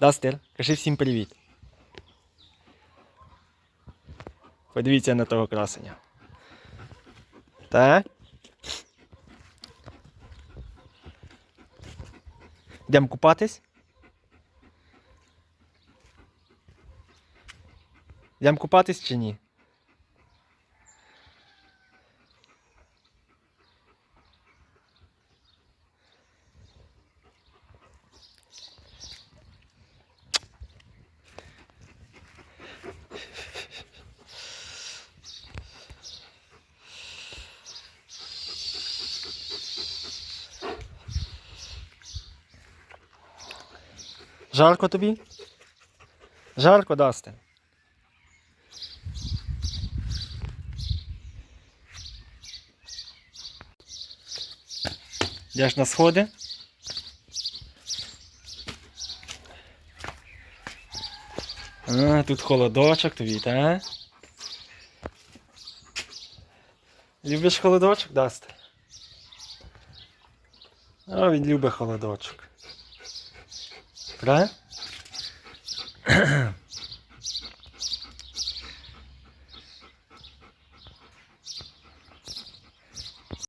Дастер, кажи всім привіт. Подивіться на того красення. Так. Йдемо купатись? Йдемо купатись чи ні? Жарко тобі? Жарко дасте. Йдеш на сходи? А, тут холодочок тобі, та? Любиш холодочок, Дасте? А, він любить холодочок. Right?